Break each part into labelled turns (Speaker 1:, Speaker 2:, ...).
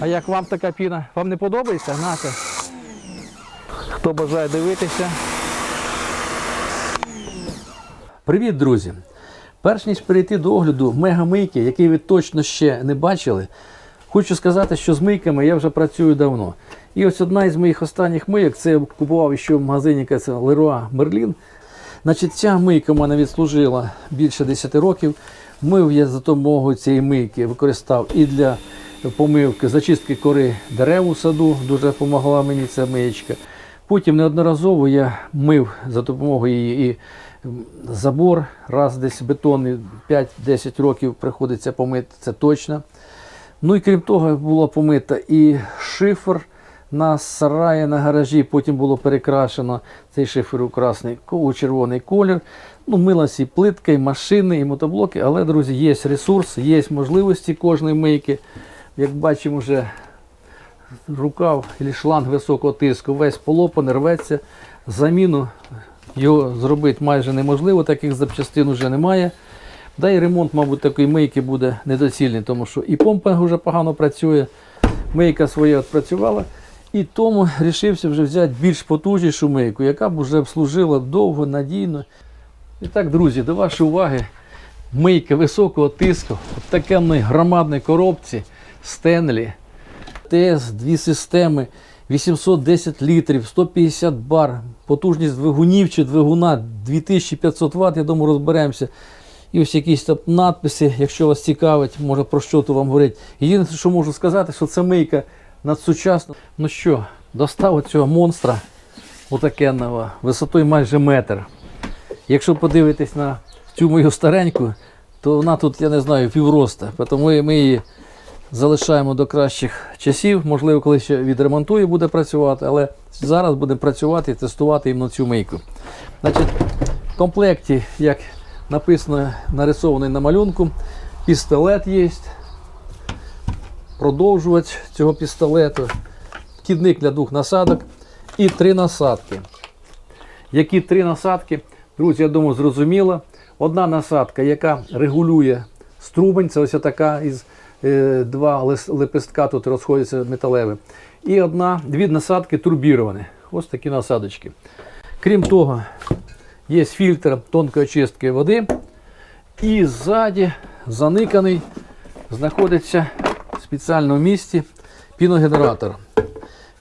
Speaker 1: А як вам така піна? Вам не подобається? Нате. Хто бажає дивитися? Привіт, друзі! Перш ніж перейти до огляду мегамийки, який ви точно ще не бачили, хочу сказати, що з мийками я вже працюю давно. І ось одна із моїх останніх мийок, це я купував ще в магазині Leroy Merlin. Значить, ця мийка в мене відслужила більше 10 років. Мив я за допомогою цієї мийки використав і для помивки, зачистки кори дерев у саду, дуже допомогла мені ця миєчка. Потім неодноразово я мив за допомогою її і забор, раз десь бетонний 5-10 років приходиться помити, це точно. Ну і крім того, було помита і шифер на сараї на гаражі, потім було перекрашено цей шифер у красний у червоний колір. Ну, милась і плитка, і машини, і мотоблоки, але, друзі, є ресурс, є можливості кожної мийки. Як бачимо, вже рукав і шланг високого тиску весь полопаний, рветься. Заміну його зробити майже неможливо, таких запчастин вже немає. Да і ремонт, мабуть, такої мийки буде недоцільний, тому що і помпа вже погано працює, мийка своє відпрацювала. І тому рішився вже взяти більш потужнішу мийку, яка б вже служила довго, надійно. І так, друзі, до вашої уваги мийка високого тиску в такенної громадної коробці Стенлі. ТС, дві системи, 810 літрів, 150 бар, потужність двигунів чи двигуна 2500 Вт, я думаю, розберемося. І ось якісь там надписи, якщо вас цікавить, може про що то вам говорить. Єдине, що можу сказати, що це мийка надсучасна. Ну що, достав цього монстра отакенного, висотою майже метр. Якщо подивитись на цю мою стареньку, то вона тут, я не знаю, півроста. Тому ми її залишаємо до кращих часів. Можливо, коли ще відремонтує, буде працювати, але зараз будемо працювати і тестувати іменно цю мийку. Значить, в комплекті, як написано, нарисований на малюнку, пістолет є, продовжувач цього пістолету, кідник для двох насадок і три насадки. Які три насадки? Друзі, я думаю, зрозуміло. Одна насадка, яка регулює струмень, це ось така із два лис- лепестка тут розходяться металеві. І одна, дві насадки турбіровані. Ось такі насадочки. Крім того, є фільтр тонкої очистки води. І ззаді заниканий знаходиться в спеціальному місці піногенератор.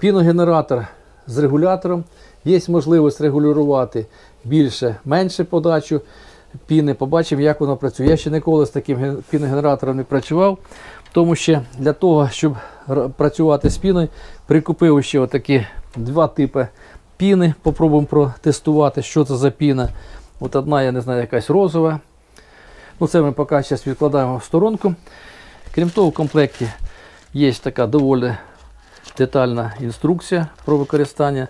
Speaker 1: Піногенератор з регулятором. Є можливість регулювати більше, менше подачу піни. Побачимо, як воно працює. Я ще ніколи з таким піногенератором не працював. Тому що для того, щоб працювати з піною, прикупив ще отакі два типи піни. Попробуємо протестувати, що це за піна. От одна, я не знаю, якась розова. Ну, це ми поки зараз відкладаємо в сторонку. Крім того, в комплекті є така доволі детальна інструкція про використання.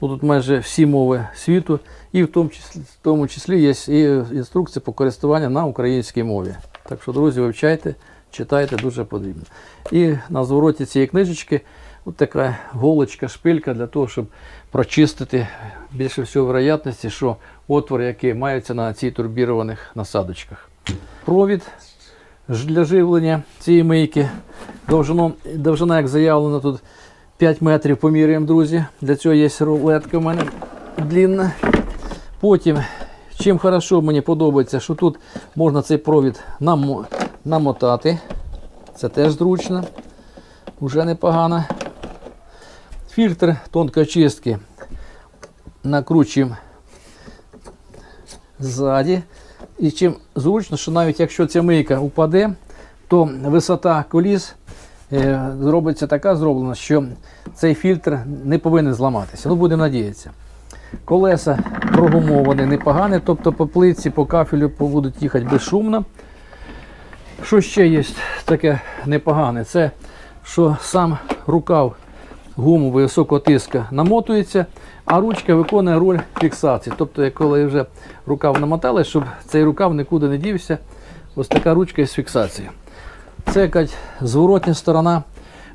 Speaker 1: Тут майже всі мови світу, і в тому числі, в тому числі є і інструкція по користуванню на українській мові. Так що, друзі, вивчайте, читайте, дуже потрібно. І на звороті цієї книжечки от така голочка, шпилька для того, щоб прочистити більше всього вероятності, що отвори, які маються на цих турбірованих насадочках. Провід для живлення цієї мийки. Довжину, довжина, як заявлено, тут 5 метрів поміряємо, друзі. Для цього є рулетка в мене длінна. Потім, чим хорошо мені подобається, що тут можна цей провід намо- намотати. Це теж зручно, вже непогано. Фільтр тонкої очистки накручуємо ззаді. І чим зручно, що навіть якщо ця мийка упаде, то висота коліс зробиться така зроблена, що цей фільтр не повинен зламатися. Ну, будемо надіятися. Колеса прогумовані непогані, тобто по плитці, по кафелю будуть їхати безшумно. Що ще є таке непогане? Це що сам рукав гумовий високого тиска намотується, а ручка виконує роль фіксації. Тобто, коли вже рукав намотали, щоб цей рукав нікуди не дівся, ось така ручка із фіксацією. Це якась зворотня сторона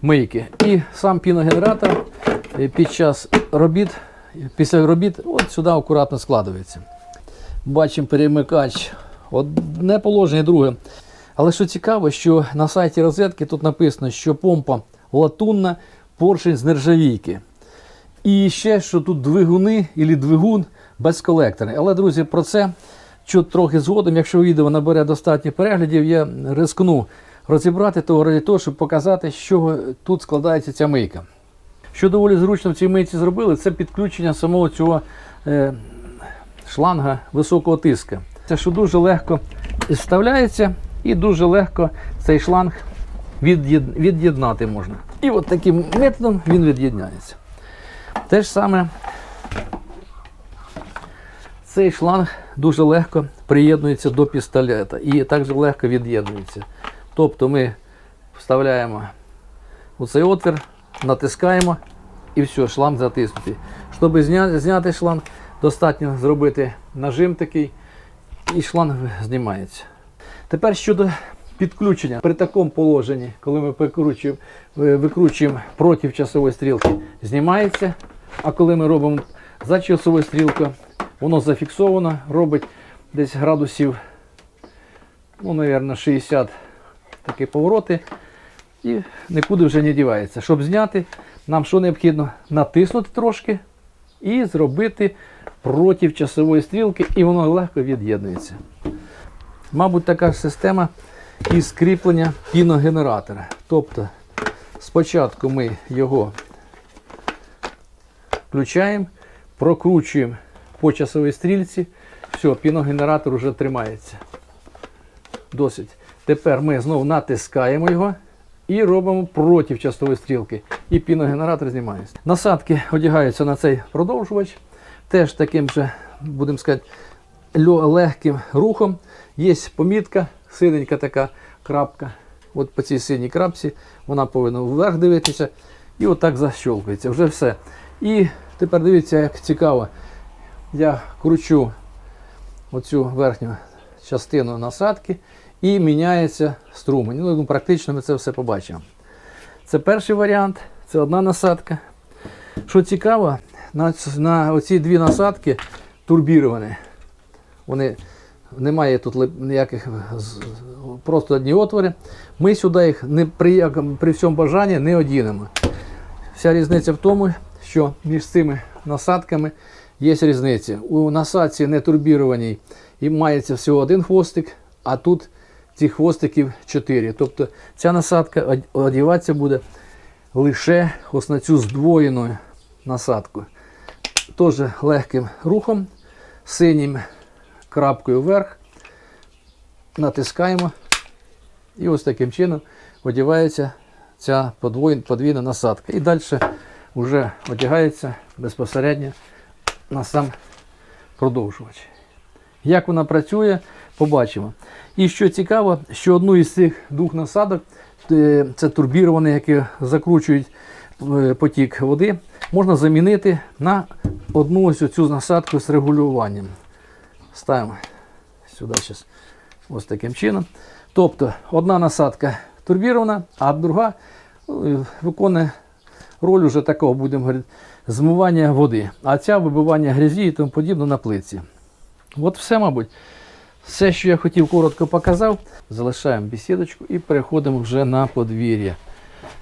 Speaker 1: мийки. І сам піногенератор е, під час робіт, після робіт, от сюди акуратно складується. Бачимо перемикач. Одне положення, друге. Але що цікаво, що на сайті розетки тут написано, що помпа латунна поршень з нержавійки. І ще, що тут двигуни або двигун безколекторний. Але, друзі, про це чуть трохи згодом. Якщо відео набере достатньо переглядів, я рискну розібрати того раді того, щоб показати, з чого тут складається ця мийка. Що доволі зручно в цій мийці зробили, це підключення самого цього е, шланга високого тиска. Це що дуже легко вставляється і дуже легко цей шланг від'єд- від'єднати можна. І от таким методом він від'єдняється. Те ж саме цей шланг дуже легко приєднується до пістолета і також легко від'єднується. Тобто ми вставляємо у цей отвір, натискаємо і все, шланг затиснутий. Щоб зняти, шланг, достатньо зробити нажим такий, і шланг знімається. Тепер щодо підключення. При такому положенні, коли ми викручуємо, викручуємо проти часової стрілки, знімається. А коли ми робимо за часовою стрілкою, воно зафіксовано, робить десь градусів, ну, мабуть, 60 такі повороти і нікуди вже не дівається. Щоб зняти, нам що необхідно? Натиснути трошки і зробити проти часової стрілки, і воно легко від'єднується. Мабуть, така ж система і скріплення піногенератора. Тобто спочатку ми його включаємо, прокручуємо по часовій стрільці, все, піногенератор вже тримається. Досить. Тепер ми знову натискаємо його і робимо проти часової стрілки. І піногенератор знімається. Насадки одягаються на цей продовжувач. Теж таким же, будемо сказати, легким рухом. Є помітка, синенька така крапка. От по цій синій крапці вона повинна вверх дивитися. І отак защолкується. Вже все. І тепер дивіться, як цікаво. Я кручу оцю верхню частину насадки і міняється струмень. Ну, практично ми це все побачимо. Це перший варіант, це одна насадка. Що цікаво, на, на оці дві насадки турбіровані. Вони немає тут ніяких просто одні отвори. Ми сюди їх не при, при всьому бажанні не одінемо. Вся різниця в тому, що між цими насадками є різниця. У насадці не турбірованій і мається всього один хвостик, а тут цих хвостиків 4. Тобто ця насадка одіватися буде лише ось на цю здвоєну насадку. Теж легким рухом, синім крапкою вверх, натискаємо і ось таким чином одягається ця подвійна насадка. І далі вже одягається безпосередньо на сам продовжувач. Як вона працює, побачимо. І що цікаво, що одну із цих двох насадок, е, це турбіровані, які закручують е, потік води, можна замінити на одну ось цю насадку з регулюванням. Ставимо сюди зараз ось таким чином. Тобто одна насадка турбірована, а друга е, виконує роль уже такого, будемо говорити, змивання води. А ця вибивання грязі і тому подібне на плитці. От все, мабуть. Все, що я хотів, коротко показав. Залишаємо бесідочку і переходимо вже на подвір'я.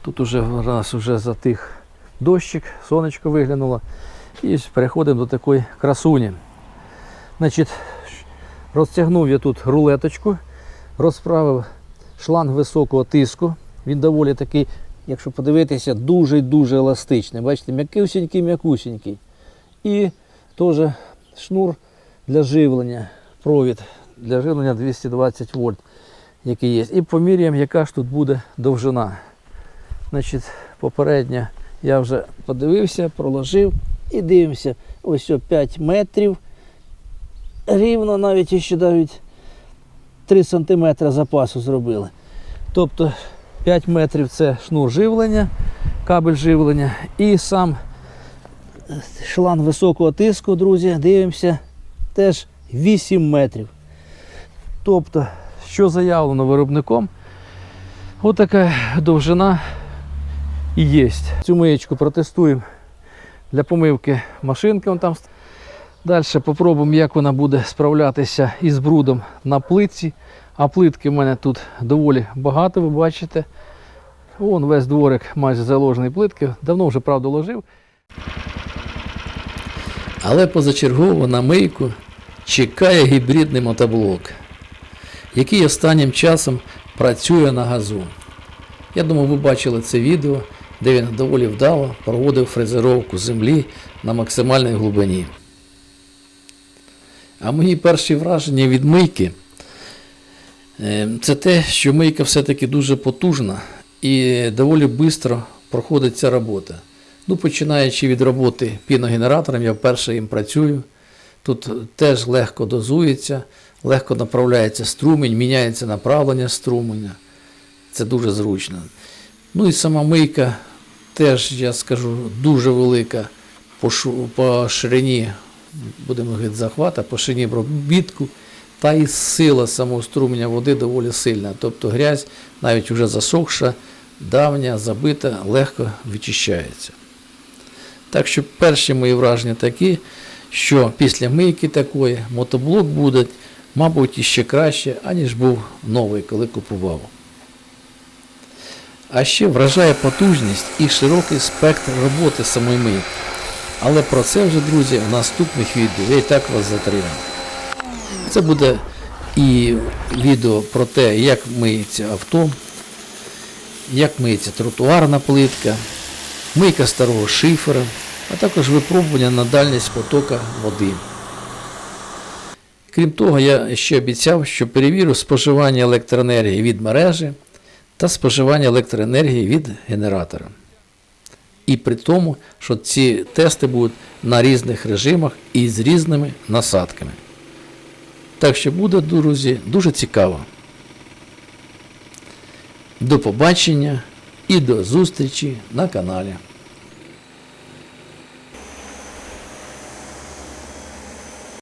Speaker 1: Тут уже нас вже затих дощик, сонечко виглянуло. І переходимо до такої красуні. Значить, розтягнув я тут рулеточку, розправив шланг високого тиску. Він доволі такий, якщо подивитися, дуже-дуже еластичний. Бачите, м'якусінький, м'якусінький. І теж шнур для живлення, провід для живлення 220 вольт, який є. І поміряємо, яка ж тут буде довжина. Значить, попередньо я вже подивився, проложив і дивимося. Ось о 5 метрів. Рівно навіть ще навіть 3 см запасу зробили. Тобто 5 метрів це шнур живлення, кабель живлення і сам шланг високого тиску, друзі, дивимося, теж 8 метрів. Тобто, що заявлено виробником, отака довжина і є. Цю миєчку протестуємо для помивки машинки. Вон там. Далі попробуємо, як вона буде справлятися із брудом на плитці. А плитки в мене тут доволі багато, ви бачите. Вон весь дворик майже заложений плитки. Давно вже правду ложив. Але позачергово на мийку чекає гібридний мотоблок, який останнім часом працює на газу. Я думаю, ви бачили це відео, де він доволі вдало проводив фрезеровку землі на максимальній глибині. А мої перші враження від мийки е, це те, що мийка все-таки дуже потужна і доволі швидко проходить ця робота. Ну, починаючи від роботи піногенератором, я вперше їм працюю. Тут теж легко дозується, легко направляється струмінь, міняється направлення струменя. Це дуже зручно. Ну і сама мийка теж, я скажу, дуже велика по, по ширині, будемо говорити, захвата, по ширині обробітку, та і сила самого струменя води доволі сильна. Тобто грязь, навіть вже засохша, давня, забита, легко вичищається. Так що перші мої враження такі, що після мийки такої мотоблок буде, мабуть, іще краще, аніж був новий, коли купував. А ще вражає потужність і широкий спектр роботи самої мийки. Але про це вже, друзі, в наступних відео. Я і так вас затримав. Це буде і відео про те, як миється авто, як миється тротуарна плитка, мийка старого шифера, а також випробування на дальність потока води. Крім того, я ще обіцяв, що перевірю споживання електроенергії від мережі та споживання електроенергії від генератора. І при тому, що ці тести будуть на різних режимах і з різними насадками. Так що буде, друзі, дуже цікаво. До побачення і до зустрічі на каналі.